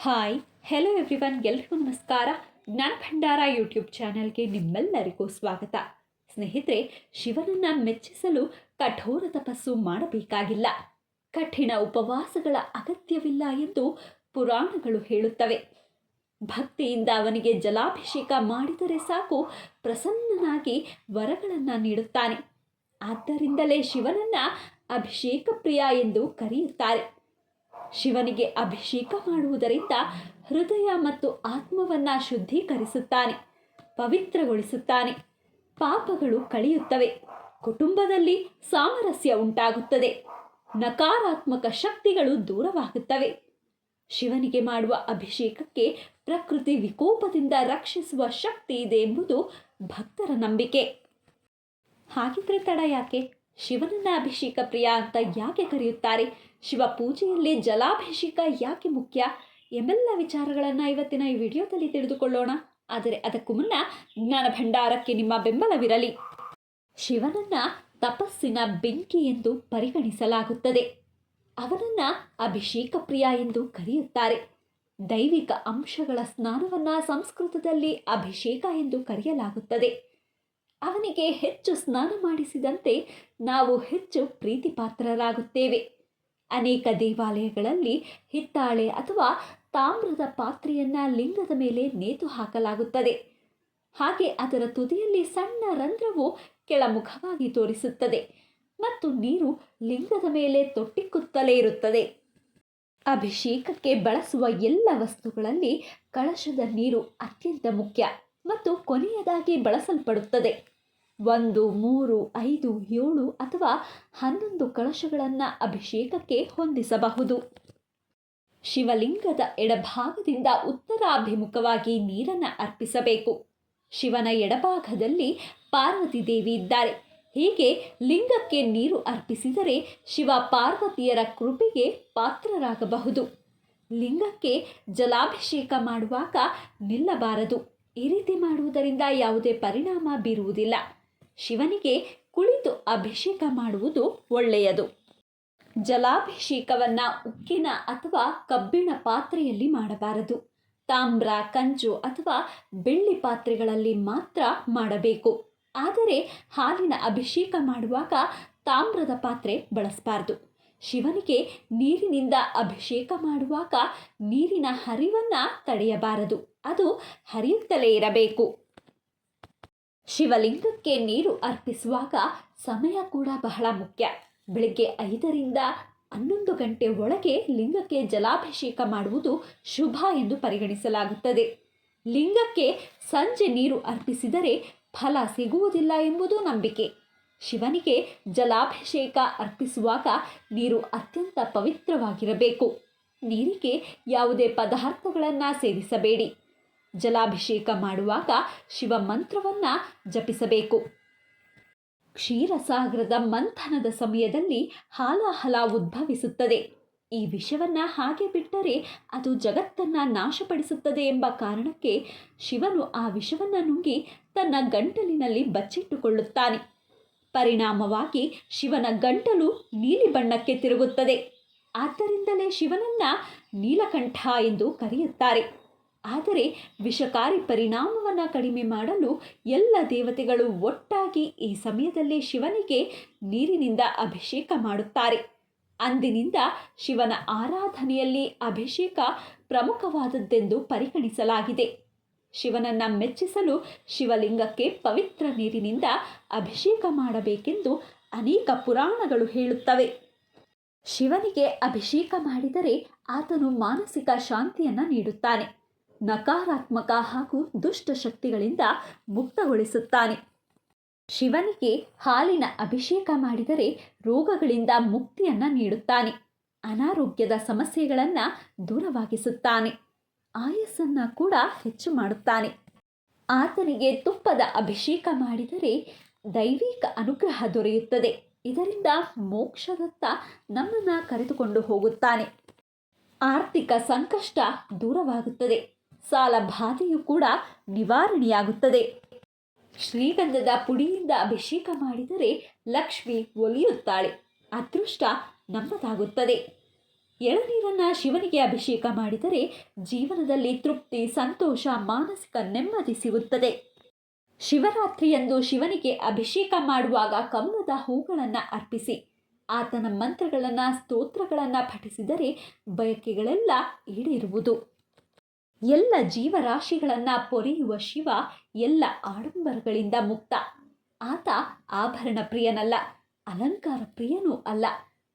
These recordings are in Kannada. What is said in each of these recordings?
ಹಾಯ್ ಹೆಲೋ ಎವ್ರಿವನ್ ಎಲ್ರಿಗೂ ನಮಸ್ಕಾರ. ಜ್ಞಾನ ಭಂಡಾರ ಯೂಟ್ಯೂಬ್ ಚಾನೆಲ್ಗೆ ನಿಮ್ಮೆಲ್ಲರಿಗೂ ಸ್ವಾಗತ. ಸ್ನೇಹಿತರೆ, ಶಿವನನ್ನ ಮೆಚ್ಚಿಸಲು ಕಠೋರ ತಪಸ್ಸು ಮಾಡಬೇಕಾಗಿಲ್ಲ. ಕಠಿಣ ಉಪವಾಸಗಳ ಅಗತ್ಯವಿಲ್ಲ ಎಂದು ಪುರಾಣಗಳು ಹೇಳುತ್ತವೆ. ಭಕ್ತಿಯಿಂದ ಅವನಿಗೆ ಜಲಾಭಿಷೇಕ ಮಾಡಿದರೆ ಸಾಕು, ಪ್ರಸನ್ನನಾಗಿ ವರಗಳನ್ನು ನೀಡುತ್ತಾನೆ. ಆದ್ದರಿಂದಲೇ ಶಿವನನ್ನ ಅಭಿಷೇಕ ಪ್ರಿಯ ಎಂದು ಕರೆಯುತ್ತಾರೆ. ಶಿವನಿಗೆ ಅಭಿಷೇಕ ಮಾಡುವುದರಿಂದ ಹೃದಯ ಮತ್ತು ಆತ್ಮವನ್ನು ಶುದ್ಧೀಕರಿಸುತ್ತಾನೆ, ಪವಿತ್ರಗೊಳಿಸುತ್ತಾನೆ. ಪಾಪಗಳು ಕಳೆಯುತ್ತವೆ. ಕುಟುಂಬದಲ್ಲಿ ಸಾಮರಸ್ಯ ಉಂಟಾಗುತ್ತದೆ. ನಕಾರಾತ್ಮಕ ಶಕ್ತಿಗಳು ದೂರವಾಗುತ್ತವೆ. ಶಿವನಿಗೆ ಮಾಡುವ ಅಭಿಷೇಕಕ್ಕೆ ಪ್ರಕೃತಿ ವಿಕೋಪದಿಂದ ರಕ್ಷಿಸುವ ಶಕ್ತಿ ಇದೆ ಎಂಬುದು ಭಕ್ತರ ನಂಬಿಕೆ. ಹಾಗಿದ್ರೆ ತಡ ಯಾಕೆ? ಶಿವನನ್ನ ಅಭಿಷೇಕ ಪ್ರಿಯ ಅಂತ ಯಾಕೆ ಕರೆಯುತ್ತಾರೆ? ಶಿವ ಪೂಜೆಯಲ್ಲಿ ಜಲಾಭಿಷೇಕ ಯಾಕೆ ಮುಖ್ಯ ಎಂಬೆಲ್ಲ ವಿಚಾರಗಳನ್ನು ಇವತ್ತಿನ ಈ ವಿಡಿಯೋದಲ್ಲಿ ತಿಳಿದುಕೊಳ್ಳೋಣ. ಆದರೆ ಅದಕ್ಕೂ ಮುನ್ನ ಜ್ಞಾನ ಭಂಡಾರಕ್ಕೆ ನಿಮ್ಮ ಬೆಂಬಲವಿರಲಿ. ಶಿವನನ್ನ ತಪಸ್ಸಿನ ಬೆಂಕಿ ಎಂದು ಪರಿಗಣಿಸಲಾಗುತ್ತದೆ. ಅವನನ್ನು ಅಭಿಷೇಕ ಪ್ರಿಯ ಎಂದು ಕರೆಯುತ್ತಾರೆ. ದೈವಿಕ ಅಂಶಗಳ ಸ್ನಾನವನ್ನು ಸಂಸ್ಕೃತದಲ್ಲಿ ಅಭಿಷೇಕ ಎಂದು ಕರೆಯಲಾಗುತ್ತದೆ. ಅವನಿಗೆ ಹೆಚ್ಚು ಸ್ನಾನ ಮಾಡಿಸಿದಂತೆ ನಾವು ಹೆಚ್ಚು ಪ್ರೀತಿ ಪಾತ್ರರಾಗುತ್ತೇವೆ ಅನೇಕ ದೇವಾಲಯಗಳಲ್ಲಿ ಹಿತ್ತಾಳೆ ಅಥವಾ ತಾಮ್ರದ ಪಾತ್ರೆಯನ್ನು ಲಿಂಗದ ಮೇಲೆ ನೇತು ಹಾಕಲಾಗುತ್ತದೆ. ಹಾಗೆ ಅದರ ತುದಿಯಲ್ಲಿ ಸಣ್ಣ ರಂಧ್ರವು ಕೆಳಮುಖವಾಗಿ ತೋರಿಸುತ್ತದೆ ಮತ್ತು ನೀರು ಲಿಂಗದ ಮೇಲೆ ತೊಟ್ಟಿಕ್ಕುತ್ತಲೇ ಇರುತ್ತದೆ. ಅಭಿಷೇಕಕ್ಕೆ ಬಳಸುವ ಎಲ್ಲ ವಸ್ತುಗಳಲ್ಲಿ ಕಳಶದ ನೀರು ಅತ್ಯಂತ ಮುಖ್ಯ ಮತ್ತು ಕೊನೆಯದಾಗಿ ಬಳಸಲ್ಪಡುತ್ತದೆ. ಒಂದು, ಮೂರು, ಐದು, ಏಳು ಅಥವಾ ಹನ್ನೊಂದು ಕಳಶಗಳನ್ನು ಅಭಿಷೇಕಕ್ಕೆ ಹೊಂದಿಸಬಹುದು. ಶಿವಲಿಂಗದ ಎಡಭಾಗದಿಂದ ಉತ್ತರಾಭಿಮುಖವಾಗಿ ನೀರನ್ನು ಅರ್ಪಿಸಬೇಕು. ಶಿವನ ಎಡಭಾಗದಲ್ಲಿ ಪಾರ್ವತಿ ದೇವಿ ಇದ್ದಾರೆ. ಹೀಗೆ ಲಿಂಗಕ್ಕೆ ನೀರು ಅರ್ಪಿಸಿದರೆ ಶಿವ ಪಾರ್ವತಿಯರ ಕೃಪೆಗೆ ಪಾತ್ರರಾಗಬಹುದು. ಲಿಂಗಕ್ಕೆ ಜಲಾಭಿಷೇಕ ಮಾಡುವಾಗ ನಿಲ್ಲಬಾರದು. ಈ ರೀತಿ ಮಾಡುವುದರಿಂದ ಯಾವುದೇ ಪರಿಣಾಮ ಬೀರುವುದಿಲ್ಲ. ಶಿವನಿಗೆ ಕುಳಿತು ಅಭಿಷೇಕ ಮಾಡುವುದು ಒಳ್ಳೆಯದು. ಜಲಾಭಿಷೇಕವನ್ನು ಉಕ್ಕಿನ ಅಥವಾ ಕಬ್ಬಿಣ ಪಾತ್ರೆಯಲ್ಲಿ ಮಾಡಬಾರದು. ತಾಮ್ರ ಕಂಚು ಅಥವಾ ಬೆಳ್ಳಿ ಪಾತ್ರೆಗಳಲ್ಲಿ ಮಾತ್ರ ಮಾಡಬೇಕು. ಆದರೆ ಹಾಲಿನ ಅಭಿಷೇಕ ಮಾಡುವಾಗ ತಾಮ್ರದ ಪಾತ್ರೆ ಬಳಸಬಾರ್ದು. ಶಿವನಿಗೆ ನೀರಿನಿಂದ ಅಭಿಷೇಕ ಮಾಡುವಾಗ ನೀರಿನ ಹರಿವನ್ನು ತಡೆಯಬಾರದು. ಅದು ಹರಿಯುತ್ತಲೇ ಇರಬೇಕು. ಶಿವಲಿಂಗಕ್ಕೆ ನೀರು ಅರ್ಪಿಸುವಾಗ ಸಮಯ ಕೂಡ ಬಹಳ ಮುಖ್ಯ. ಬೆಳಗ್ಗೆ ಐದರಿಂದ ಹನ್ನೊಂದು ಗಂಟೆ ಒಳಗೆ ಲಿಂಗಕ್ಕೆ ಜಲಾಭಿಷೇಕ ಮಾಡುವುದು ಶುಭ ಎಂದು ಪರಿಗಣಿಸಲಾಗುತ್ತದೆ. ಲಿಂಗಕ್ಕೆ ಸಂಜೆ ನೀರು ಅರ್ಪಿಸಿದರೆ ಫಲ ಸಿಗುವುದಿಲ್ಲ ಎಂಬುದು ನಂಬಿಕೆ. ಶಿವನಿಗೆ ಜಲಾಭಿಷೇಕ ಅರ್ಪಿಸುವಾಗ ನೀರು ಅತ್ಯಂತ ಪವಿತ್ರವಾಗಿರಬೇಕು. ನೀರಿಗೆ ಯಾವುದೇ ಪದಾರ್ಥಗಳನ್ನು ಸೇರಿಸಬೇಡಿ ಜಲಾಭಿಷೇಕ ಮಾಡುವಾಗ ಶಿವ ಮಂತ್ರವನ್ನು ಜಪಿಸಬೇಕು. ಕ್ಷೀರಸಾಗರದ ಮಂಥನದ ಸಮಯದಲ್ಲಿ ಹಾಲಾಹಲ ಉದ್ಭವಿಸುತ್ತದೆ. ಈ ವಿಷವನ್ನು ಹಾಗೆ ಬಿಟ್ಟರೆ ಅದು ಜಗತ್ತನ್ನು ನಾಶಪಡಿಸುತ್ತದೆ ಎಂಬ ಕಾರಣಕ್ಕೆ ಶಿವನು ಆ ವಿಷವನ್ನು ನುಂಗಿ ತನ್ನ ಗಂಟಲಿನಲ್ಲಿ ಬಚ್ಚಿಟ್ಟುಕೊಳ್ಳುತ್ತಾನೆ. ಪರಿಣಾಮವಾಗಿ ಶಿವನ ಗಂಟಲು ನೀಲಿ ಬಣ್ಣಕ್ಕೆ ತಿರುಗುತ್ತದೆ. ಆದ್ದರಿಂದಲೇ ಶಿವನನ್ನ ನೀಲಕಂಠ ಎಂದು ಕರೆಯುತ್ತಾರೆ. ಆದರೆ ವಿಷಕಾರಿ ಪರಿಣಾಮವನ್ನು ಕಡಿಮೆ ಮಾಡಲು ಎಲ್ಲ ದೇವತೆಗಳು ಒಟ್ಟಾಗಿ ಈ ಸಮಯದಲ್ಲಿ ಶಿವನಿಗೆ ನೀರಿನಿಂದ ಅಭಿಷೇಕ ಮಾಡುತ್ತಾರೆ. ಅಂದಿನಿಂದ ಶಿವನ ಆರಾಧನೆಯಲ್ಲಿ ಅಭಿಷೇಕ ಪ್ರಮುಖವಾದದ್ದೆಂದು ಪರಿಗಣಿಸಲಾಗಿದೆ. ಶಿವನನ್ನ ಮೆಚ್ಚಿಸಲು ಶಿವಲಿಂಗಕ್ಕೆ ಪವಿತ್ರ ನೀರಿನಿಂದ ಅಭಿಷೇಕ ಮಾಡಬೇಕೆಂದು ಅನೇಕ ಪುರಾಣಗಳು ಹೇಳುತ್ತವೆ. ಶಿವನಿಗೆ ಅಭಿಷೇಕ ಮಾಡಿದರೆ ಆತನು ಮಾನಸಿಕ ಶಾಂತಿಯನ್ನು ನೀಡುತ್ತಾನೆ. ನಕಾರಾತ್ಮಕ ಹಾಗೂ ದುಷ್ಟ ಶಕ್ತಿಗಳಿಂದ ಮುಕ್ತಗೊಳಿಸುತ್ತಾನೆ. ಶಿವನಿಗೆ ಹಾಲಿನ ಅಭಿಷೇಕ ಮಾಡಿದರೆ ರೋಗಗಳಿಂದ ಮುಕ್ತಿಯನ್ನು ನೀಡುತ್ತಾನೆ. ಅನಾರೋಗ್ಯದ ಸಮಸ್ಯೆಗಳನ್ನು ದೂರವಾಗಿಸುತ್ತಾನೆ. ಆಯಸ್ಸನ್ನು ಕೂಡ ಹೆಚ್ಚು ಮಾಡುತ್ತಾನೆ. ಆತನಿಗೆ ತುಪ್ಪದ ಅಭಿಷೇಕ ಮಾಡಿದರೆ ದೈವಿಕ ಅನುಗ್ರಹ ದೊರೆಯುತ್ತದೆ. ಇದರಿಂದ ಮೋಕ್ಷದತ್ತ ನಮ್ಮನ್ನು ಕರೆದುಕೊಂಡು ಹೋಗುತ್ತಾನೆ. ಆರ್ಥಿಕ ಸಂಕಷ್ಟ ದೂರವಾಗುತ್ತದೆ. ಸಾಲ ಬಾಧೆಯು ಕೂಡ ನಿವಾರಣೆಯಾಗುತ್ತದೆ. ಶ್ರೀಗಂಧದ ಪುಡಿಯಿಂದ ಅಭಿಷೇಕ ಮಾಡಿದರೆ ಲಕ್ಷ್ಮಿ ಒಲಿಯುತ್ತಾಳೆ. ಅದೃಷ್ಟ ನಮ್ಮದಾಗುತ್ತದೆ. ಎಳನೀರನ್ನು ಶಿವನಿಗೆ ಅಭಿಷೇಕ ಮಾಡಿದರೆ ಜೀವನದಲ್ಲಿ ತೃಪ್ತಿ, ಸಂತೋಷ, ಮಾನಸಿಕ ನೆಮ್ಮದಿ ಸಿಗುತ್ತದೆ. ಶಿವರಾತ್ರಿಯಂದು ಶಿವನಿಗೆ ಅಭಿಷೇಕ ಮಾಡುವಾಗ ಕಮಲದ ಹೂಗಳನ್ನು ಅರ್ಪಿಸಿ. ಆತನ ಮಂತ್ರಗಳನ್ನು, ಸ್ತೋತ್ರಗಳನ್ನು ಪಠಿಸಿದರೆ ಬಯಕೆಗಳೆಲ್ಲ ಈಡೇರುವುದು. ಎಲ್ಲ ಜೀವರಾಶಿಗಳನ್ನು ಪೊರೆಯುವ ಶಿವ ಎಲ್ಲ ಆಡಂಬರಗಳಿಂದ ಮುಕ್ತ. ಆತ ಆಭರಣ ಪ್ರಿಯನಲ್ಲ, ಅಲಂಕಾರ ಪ್ರಿಯನೂ ಅಲ್ಲ.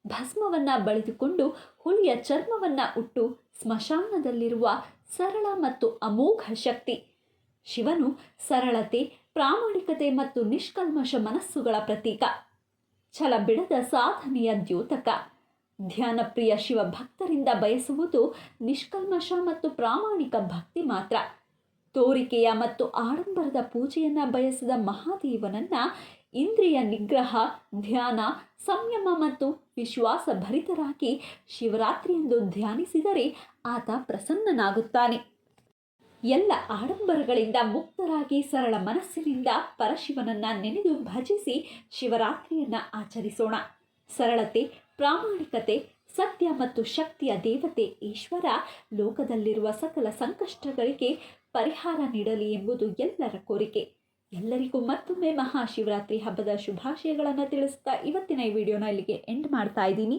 ಭಸ್ಮವನ್ನ ಬಳಿದುಕೊಂಡು ಹುಲಿಯ ಚರ್ಮವನ್ನ ಉಟ್ಟು ಸ್ಮಶಾನದಲ್ಲಿರುವ ಸರಳ ಮತ್ತು ಅಮೋಘ ಶಕ್ತಿ. ಶಿವನು ಸರಳತೆ, ಪ್ರಾಮಾಣಿಕತೆ ಮತ್ತು ನಿಷ್ಕಲ್ಮಶ ಮನಸ್ಸುಗಳ ಪ್ರತೀಕ. ಛಲ ಬಿಡದ ಸಾಧನೆಯ ದ್ಯೋತಕ. ಧ್ಯಾನಪ್ರಿಯ ಶಿವ ಭಕ್ತರಿಂದ ಬಯಸುವುದು ನಿಷ್ಕಲ್ಮಶ ಮತ್ತು ಪ್ರಾಮಾಣಿಕ ಭಕ್ತಿ ಮಾತ್ರ. ತೋರಿಕೆಯ ಮತ್ತು ಆಡಂಬರದ ಪೂಜೆಯನ್ನ ಬಯಸಿದ ಮಹಾದೇವನನ್ನ ಇಂದ್ರಿಯ ನಿಗ್ರಹ, ಧ್ಯಾನ, ಸಂಯಮ ಮತ್ತು ವಿಶ್ವಾಸ ಭರಿತರಾಗಿ ಶಿವರಾತ್ರಿಯಂದು ಧ್ಯಾನಿಸಿದರೆ ಆತ ಪ್ರಸನ್ನನಾಗುತ್ತಾನೆ. ಎಲ್ಲ ಆಡಂಬರಗಳಿಂದ ಮುಕ್ತರಾಗಿ ಸರಳ ಮನಸ್ಸಿನಿಂದ ಪರಶಿವನನ್ನ ನೆನೆದು ಭಜಿಸಿ ಶಿವರಾತ್ರಿಯನ್ನು ಆಚರಿಸೋಣ. ಸರಳತೆ ಪ್ರಾಮಾಣಿಕತೆ, ಸತ್ಯ ಮತ್ತು ಶಕ್ತಿಯ ದೇವತೆ ಈಶ್ವರ ಲೋಕದಲ್ಲಿರುವ ಸಕಲ ಸಂಕಷ್ಟಗಳಿಗೆ ಪರಿಹಾರ ನೀಡಲಿ ಎಂಬುದು ಎಲ್ಲರ ಕೋರಿಕೆ. ಎಲ್ಲರಿಗೂ ಮತ್ತೊಮ್ಮೆ ಮಹಾಶಿವರಾತ್ರಿ ಹಬ್ಬದ ಶುಭಾಶಯಗಳನ್ನು ತಿಳಿಸ್ತಾ ಇವತ್ತಿನ ಈ ವಿಡಿಯೋನ ಇಲ್ಲಿಗೆ ಎಂಡ್ ಮಾಡ್ತಾ ಇದ್ದೀನಿ.